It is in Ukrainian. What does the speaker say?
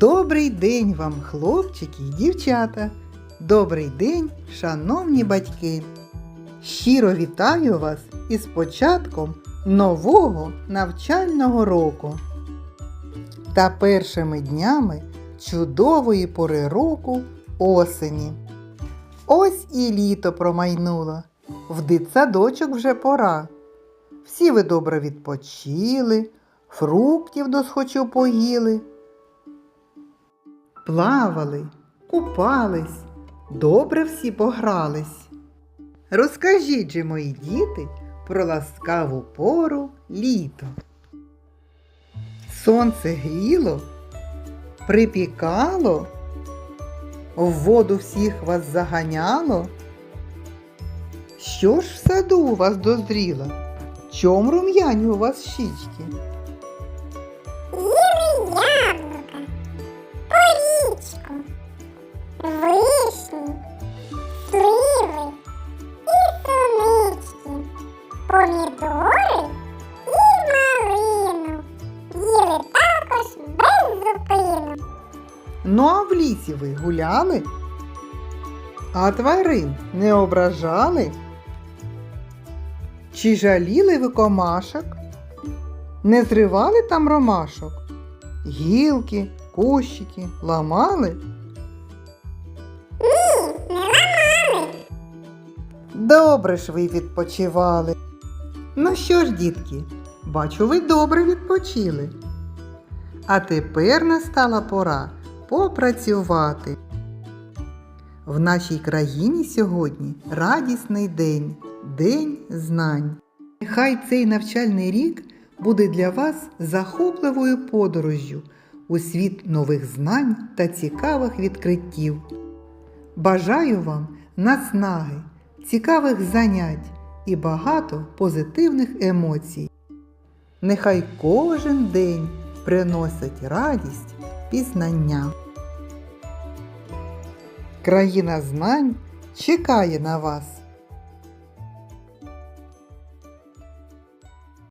Добрий день вам, хлопчики і дівчата. Добрий день, шановні батьки. Щиро вітаю вас із початком нового навчального року та першими днями чудової пори року осені. Ось і літо промайнуло. В дитсадочок вже пора. Всі ви добре відпочили, фруктів досхочу поїли. Плавали, купались, добре всі погрались. Розкажіть же, мої діти, про ласкаву пору літо. Сонце гріло, припікало, в воду всіх вас заганяло. Що ж в саду у вас дозріло? Чом рум'яні у вас щічки? Вишні, сливи і сонички, помідори і малину. Їли також без зупину. Ну а в лісі ви гуляли? А тварин не ображали? Чи жаліли ви комашок? Не зривали там ромашок? Гілки, кущики ламали? Добре ж ви відпочивали. Ну що ж, дітки, бачу, ви добре відпочили. А тепер настала пора попрацювати. В нашій країні сьогодні радісний день, День знань. Нехай цей навчальний рік буде для вас захопливою подорожжю у світ нових знань та цікавих відкриттів. Бажаю вам наснаги, цікавих занять і багато позитивних емоцій. Нехай кожен день приносить радість пізнання. Країна знань чекає на вас.